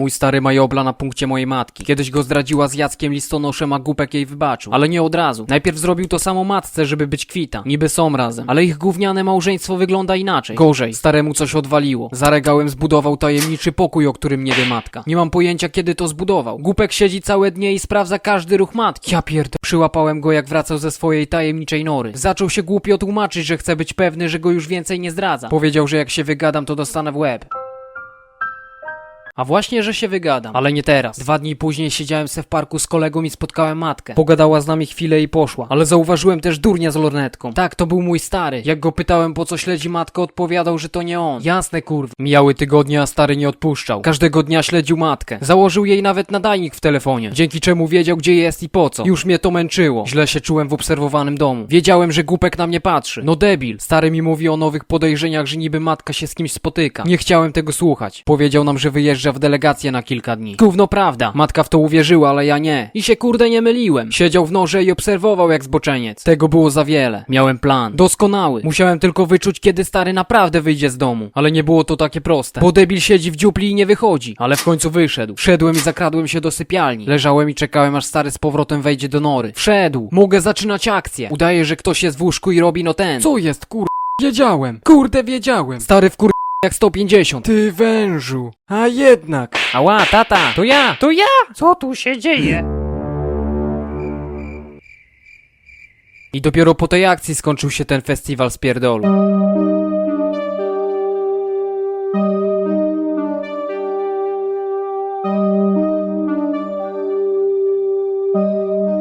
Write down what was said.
Mój stary ma jobla na punkcie mojej matki. Kiedyś go zdradziła z Jackiem listonoszem, a głupek jej wybaczył. Ale nie od razu. Najpierw zrobił to samo matce, żeby być kwita. Niby są razem. Ale ich gówniane małżeństwo wygląda inaczej. Gorzej. Staremu coś odwaliło. Za regałem zbudował tajemniczy pokój, o którym nie wie matka. Nie mam pojęcia, kiedy to zbudował. Głupek siedzi całe dnie i sprawdza każdy ruch matki. Ja pierd... Przyłapałem go, jak wracał ze swojej tajemniczej nory. Zaczął się głupio tłumaczyć, że chce być pewny, że go już więcej nie zdradza. Powiedział, że jak się wygadam, to dostanę w łeb. A właśnie, że się wygadam. Ale nie teraz. Dwa dni później siedziałem se w parku z kolegą i spotkałem matkę. Pogadała z nami chwilę i poszła. Ale zauważyłem też durnia z lornetką. Tak, to był mój stary. Jak go pytałem po co śledzi matkę, odpowiadał, że to nie on. Jasne kurw. Mijały tygodnie, a stary nie odpuszczał. Każdego dnia śledził matkę. Założył jej nawet nadajnik w telefonie. Dzięki czemu wiedział gdzie jest i po co. Już mnie to męczyło. Źle się czułem w obserwowanym domu. Wiedziałem, że głupek na mnie patrzy. No debil. Stary mi mówi o nowych podejrzeniach, że niby matka się z kimś spotyka. Nie chciałem tego słuchać. Powiedział nam, że wyjeżdża w delegację na kilka dni. Gówno prawda. Matka w to uwierzyła, ale ja nie. I się kurde nie myliłem. Siedział w norze i obserwował jak zboczeniec. Tego było za wiele. Miałem plan. Doskonały. Musiałem tylko wyczuć, kiedy stary naprawdę wyjdzie z domu. Ale nie było to takie proste. Bo debil siedzi w dziupli i nie wychodzi. Ale w końcu wyszedł. Wszedłem i zakradłem się do sypialni. Leżałem i czekałem, aż stary z powrotem wejdzie do nory. Wszedł. Mogę zaczynać akcję. Udaje, że ktoś jest w łóżku i robi no ten. Co jest, kur... Wiedziałem. Kurde, wiedziałem. Stary w kur... jak 150. Ty wężu. A jednak. Ała, tata. To ja. To ja. Co tu się dzieje? I dopiero po tej akcji skończył się ten festiwal z pierdolu.